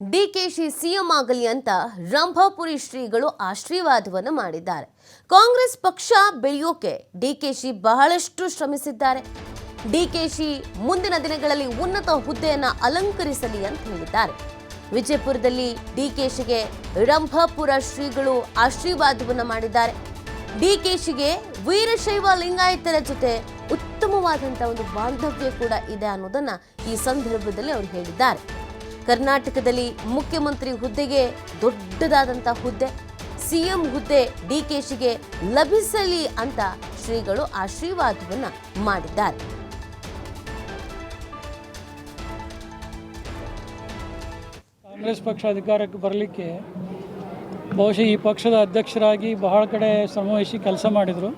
DKShi CM ಆಗಲಿ ಅಂತ ರಂಭಾಪುರಿ ಶ್ರೀಗಳು ಆಶೀರ್ವಾದವನ್ನು ಮಾಡಿದ್ದಾರೆ. ಕಾಂಗ್ರೆಸ್ ಪಕ್ಷ ಬೆಳೆಯೋಕೆ ಡಿಕೆಶಿ ಬಹಳಷ್ಟು ಶ್ರಮಿಸಿದ್ದಾರೆ. ಡಿಕೆಶಿ ಮುಂದಿನ ದಿನಗಳಲ್ಲಿ ಉನ್ನತ ಹುದ್ದೆಯನ್ನು ಅಲಂಕರಿಸಲಿ ಅಂತ ಹೇಳಿದ್ದಾರೆ. ವಿಜಯಪುರದಲ್ಲಿ ಡಿಕೆಶಿಗೆ ರಂಭಾಪುರ ಶ್ರೀಗಳು ಆಶೀರ್ವಾದವನ್ನು ಮಾಡಿದ್ದಾರೆ. ಡಿಕೆಶಿಗೆ ವೀರಶೈವ ಲಿಂಗಾಯತರ ಜೊತೆ ಉತ್ತಮವಾದಂಥ ಒಂದು ಬಾಂಧವ್ಯ ಕೂಡ ಇದೆ ಅನ್ನೋದನ್ನ ಈ ಸಂದರ್ಭದಲ್ಲಿ ಅವರು ಹೇಳಿದ್ದಾರೆ. ಕರ್ನಾಟಕದಲ್ಲಿ ಮುಖ್ಯಮಂತ್ರಿ ಹುದ್ದೆಗೆ ದೊಡ್ಡದಾದಂಥ ಹುದ್ದೆ. ಸಿಎಂ ಹುದ್ದೆ ಡಿ ಕೆ ಶಿಗೆ ಲಭಿಸಲಿ ಅಂತ ಶ್ರೀಗಳು ಆಶೀರ್ವಾದವನ್ನ ಮಾಡಿದ್ದಾರೆ. ಕಾಂಗ್ರೆಸ್ ಪಕ್ಷ ಅಧಿಕಾರಕ್ಕೆ ಬರಲಿಕ್ಕೆ ಬಹುಶಃ ಈ ಪಕ್ಷದ ಅಧ್ಯಕ್ಷರಾಗಿ ಬಹಳ ಕಡೆ ಶ್ರಮವಹಿಸಿ ಕೆಲಸ ಮಾಡಿದರು.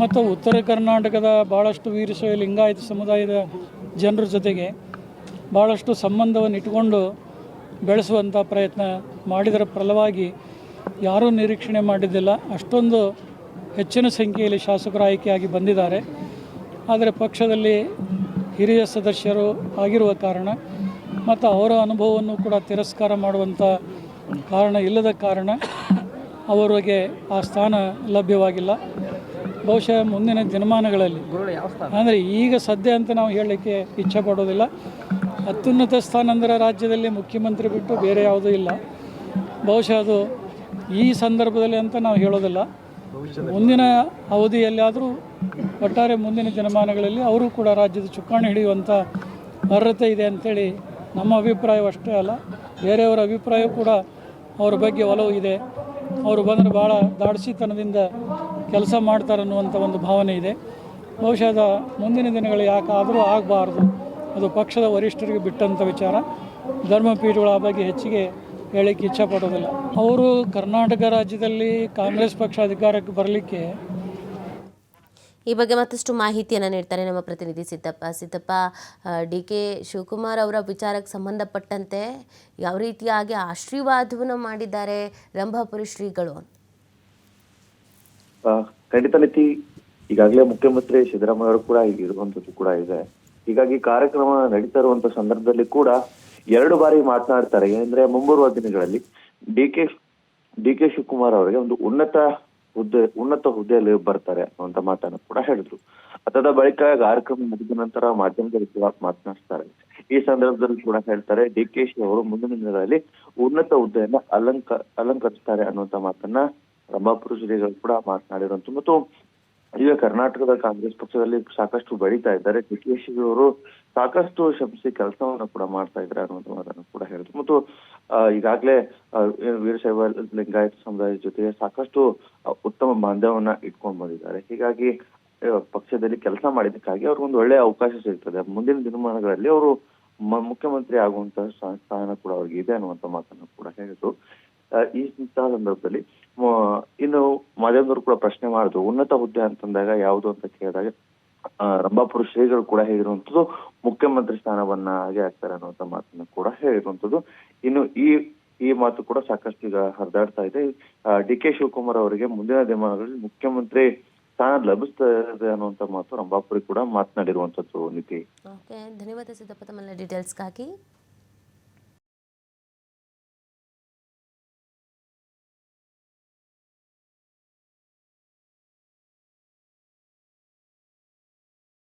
ಮತ್ತು ಉತ್ತರ ಕರ್ನಾಟಕದ ಭಾಳಷ್ಟು ವೀರಶೈವ ಲಿಂಗಾಯತ ಸಮುದಾಯದ ಜನರ ಜೊತೆಗೆ ಭಾಳಷ್ಟು ಸಂಬಂಧವನ್ನು ಇಟ್ಟುಕೊಂಡು ಬೆಳೆಸುವಂಥ ಪ್ರಯತ್ನ ಮಾಡಿದರ ಫಲವಾಗಿ ಯಾರೂ ನಿರೀಕ್ಷಣೆ ಮಾಡಿದ್ದಿಲ್ಲ. ಅಷ್ಟೊಂದು ಹೆಚ್ಚಿನ ಸಂಖ್ಯೆಯಲ್ಲಿ ಶಾಸಕರು ಆಯ್ಕೆಯಾಗಿ ಬಂದಿದ್ದಾರೆ. ಆದರೆ ಪಕ್ಷದಲ್ಲಿ ಹಿರಿಯ ಸದಸ್ಯರು ಆಗಿರುವ ಕಾರಣ ಮತ್ತು ಅವರ ಅನುಭವವನ್ನು ಕೂಡ ತಿರಸ್ಕಾರ ಮಾಡುವಂಥ ಕಾರಣ ಇಲ್ಲದ ಕಾರಣ ಅವರಿಗೆ ಆ ಸ್ಥಾನ ಲಭ್ಯವಾಗಿಲ್ಲ. ಬಹುಶಃ ಮುಂದಿನ ದಿನಮಾನಗಳಲ್ಲಿ. ಅಂದರೆ ಈಗ ಸದ್ಯ ಅಂತ ನಾವು ಹೇಳಲಿಕ್ಕೆ ಇಚ್ಛೆ ಪಡೋದಿಲ್ಲ ಅತ್ಯುನ್ನತ ಸ್ಥಾನ ಅಂದರೆ ರಾಜ್ಯದಲ್ಲಿ ಮುಖ್ಯಮಂತ್ರಿ ಬಿಟ್ಟು ಬೇರೆ ಯಾವುದೂ ಇಲ್ಲ. ಬಹುಶಃ ಅದು ಈ ಸಂದರ್ಭದಲ್ಲಿ ಅಂತ ನಾವು ಹೇಳೋದಿಲ್ಲ. ಮುಂದಿನ ಅವಧಿಯಲ್ಲಾದರೂ ಒಟ್ಟಾರೆ ಮುಂದಿನ ದಿನಮಾನಗಳಲ್ಲಿ ಅವರು ಕೂಡ ರಾಜ್ಯದ ಚುಕ್ಕಾಣಿ ಹಿಡಿಯುವಂಥ ಅರ್ಹತೆ ಇದೆ ಅಂಥೇಳಿ ನಮ್ಮ ಅಭಿಪ್ರಾಯವಷ್ಟೇ ಅಲ್ಲ. ಬೇರೆಯವರ ಅಭಿಪ್ರಾಯ ಕೂಡ ಅವರ ಬಗ್ಗೆ ಒಲವು ಇದೆ. ಅವರು ಬಂದರೆ ಭಾಳ ದಾಡಿಸಿತನದಿಂದ ಕೆಲಸ ಮಾಡ್ತಾರೆ ಅನ್ನುವಂಥ ಒಂದು ಭಾವನೆ ಇದೆ. ಬಹುಶಃ ಮುಂದಿನ ದಿನಗಳು ಯಾಕಾದರೂ ಆಗಬಾರ್ದು. ಅದು ಪಕ್ಷದ ವರಿಷ್ಠರಿಗೆ ಬಿಟ್ಟಂಥ ವಿಚಾರ. ಧರ್ಮಪೀಠಗಳ ಆ ಬಗ್ಗೆ ಹೆಚ್ಚಿಗೆ ಹೇಳಕ್ಕೆ ಇಚ್ಛೆ ಪಡೋದಿಲ್ಲ ಅವರು ಕರ್ನಾಟಕ ರಾಜ್ಯದಲ್ಲಿ ಕಾಂಗ್ರೆಸ್ ಪಕ್ಷ ಅಧಿಕಾರಕ್ಕೆ ಬರಲಿಕ್ಕೆ ಈ ಬಗ್ಗೆ ಮತ್ತಷ್ಟು ಮಾಹಿತಿಯನ್ನು ನೀಡ್ತಾರೆ ನಮ್ಮ ಪ್ರತಿನಿಧಿ ಸಿದ್ದಪ್ಪ. ಸಿದ್ದಪ್ಪ ಡಿ ಕೆ ಶಿವಕುಮಾರ್ ಅವರ ವಿಚಾರಕ್ಕೆ ಸಂಬಂಧಪಟ್ಟಂತೆ ಯಾವ ರೀತಿಯಾಗಿ ಆಶೀರ್ವಾದವನ್ನು ಮಾಡಿದ್ದಾರೆ ರಂಭಾಪುರಿ ಶ್ರೀಗಳು? ಖಂಡಿತ ನೀತಿ ಈಗಾಗಲೇ ಮುಖ್ಯಮಂತ್ರಿ ಸಿದ್ದರಾಮಯ್ಯ ಅವರು ಕೂಡ ಈಗ ಇರುವಂತದ್ದು ಕೂಡ ಇದೆ. ಹೀಗಾಗಿ ಕಾರ್ಯಕ್ರಮ ನಡೀತಾ ಇರುವಂತ ಸಂದರ್ಭದಲ್ಲಿ ಕೂಡ ಎರಡು ಬಾರಿ ಮಾತನಾಡ್ತಾರೆ. ಏನಂದ್ರೆ ಮುಂಬರುವ ದಿನಗಳಲ್ಲಿ D K D K Shivakumar ಅವರಿಗೆ ಒಂದು ಉನ್ನತ ಹುದ್ದೆ, ಉನ್ನತ ಹುದ್ದೆಯಲ್ಲಿ ಬರ್ತಾರೆ ಅಂತ ಮಾತನ್ನು ಕೂಡ ಹೇಳಿದ್ರು. ಅದಾದ ಬಳಿಕ ಕಾರ್ಯಕ್ರಮ ಮುಗಿದ ನಂತರ ಕೂಡ ಮಾತನಾಡ್ತಾರೆ. ಈ ಸಂದರ್ಭದಲ್ಲಿ ಕೂಡ ಹೇಳ್ತಾರೆ, ಡಿ ಕೆ ಶಿ ಅವರು ಮುಂದಿನ ದಿನಗಳಲ್ಲಿ ಉನ್ನತ ಹುದ್ದೆಯನ್ನ ಅಲಂಕ, ಅಲಂಕರಿಸ್ತಾರೆ ಅನ್ನುವಂತ ಮಾತನ್ನ ರಂಭಾಪುರ ಜಿಲ್ಲೆಗಳು ಕೂಡ ಮಾತನಾಡಿರುವಂತ. ಮತ್ತು ಈಗ ಕರ್ನಾಟಕದ ಕಾಂಗ್ರೆಸ್ ಪಕ್ಷದಲ್ಲಿ ಸಾಕಷ್ಟು ಬೆಳೀತಾ ಇದ್ದಾರೆ. ಡಿ ಅವರು ಸಾಕಷ್ಟು ಶ್ರಮಿಸಿ ಕೆಲಸವನ್ನ ಕೂಡ ಮಾಡ್ತಾ ಇದ್ದಾರೆ ಅನ್ನೋದು ಮಾತನ್ನು ಕೂಡ ಹೇಳಿದ್ರು ಮತ್ತು ಈಗಾಗಲೇ ವೀರಶೈವ ಲಿಂಗಾಯತ ಸಮುದಾಯದ ಜೊತೆಗೆ ಸಾಕಷ್ಟು ಉತ್ತಮ ಬಾಂಧವ್ಯವನ್ನ ಇಟ್ಕೊಂಡು ಬಂದಿದ್ದಾರೆ. ಹೀಗಾಗಿ ಪಕ್ಷದಲ್ಲಿ ಕೆಲಸ ಮಾಡಿದ್ದಕ್ಕಾಗಿ ಅವ್ರಿಗೊಂದು ಒಳ್ಳೆಯ ಅವಕಾಶ ಸಿಗ್ತದೆ. ಮುಂದಿನ ದಿನಮಾನಗಳಲ್ಲಿ ಅವರು ಮುಖ್ಯಮಂತ್ರಿ ಆಗುವಂತಹ ಸ್ಥಾ- ಸ್ಥಾನ ಕೂಡ ಅವ್ರಿಗೆ ಇದೆ ಅನ್ನುವಂತ ಮಾತನ್ನು ಕೂಡ ಹೇಳಿದ್ರು. ಈ ಸಂದರ್ಭದಲ್ಲಿ ಇನ್ನು ಮಾಧ್ಯಮದವರು ಕೂಡ ಪ್ರಶ್ನೆ ಮಾಡಿದ್ರು, ಉನ್ನತ ಹುದ್ದೆ ಅಂತಂದಾಗ ಯಾವುದು ಅಂತ ಕೇಳಿದಾಗ ರಂಭಾಪುರ ಶ್ರೀಗಳು ಕೂಡ ಹೇಳಿರುವಂತದ್ದು ಮುಖ್ಯಮಂತ್ರಿ ಸ್ಥಾನವನ್ನ ಹಾಗೆ ಆಗ್ತಾರೆ ಅನ್ನುವಂತ ಮಾತನ್ನು ಕೂಡ ಹೇಳಿರುವಂತದ್ದು ಇನ್ನು ಈ ಈ ಮಾತು ಕೂಡ ಸಾಕಷ್ಟು ಈಗ ಹರಿದಾಡ್ತಾ ಇದೆ. ಡಿ ಕೆ ಶಿವಕುಮಾರ್ ಅವರಿಗೆ ಮುಂದಿನ ದಿನಗಳಲ್ಲಿ ಮುಖ್ಯಮಂತ್ರಿ ಸ್ಥಾನ ಲಭಿಸ್ತಾ ಇದೆ ಅನ್ನುವಂತ ಮಾತು ರಂಭಾಪುರಿ ಕೂಡ ಮಾತನಾಡಿರುವಂತದ್ದು ನಿತಿ. ಧನ್ಯವಾದ ಸಿದ್ದಪ್ಪ